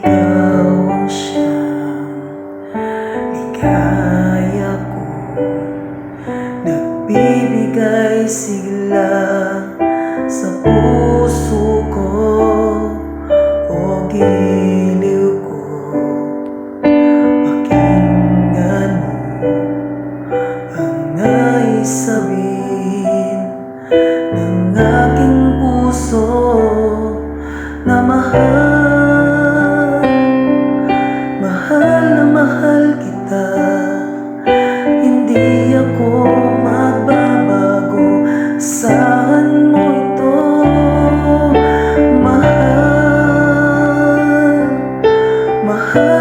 Ikaw siyang ikaya ko Nagbibigay sigla sa puso ko O giliw ko Pakinggan mo ang sabihin ng aking puso heard.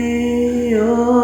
O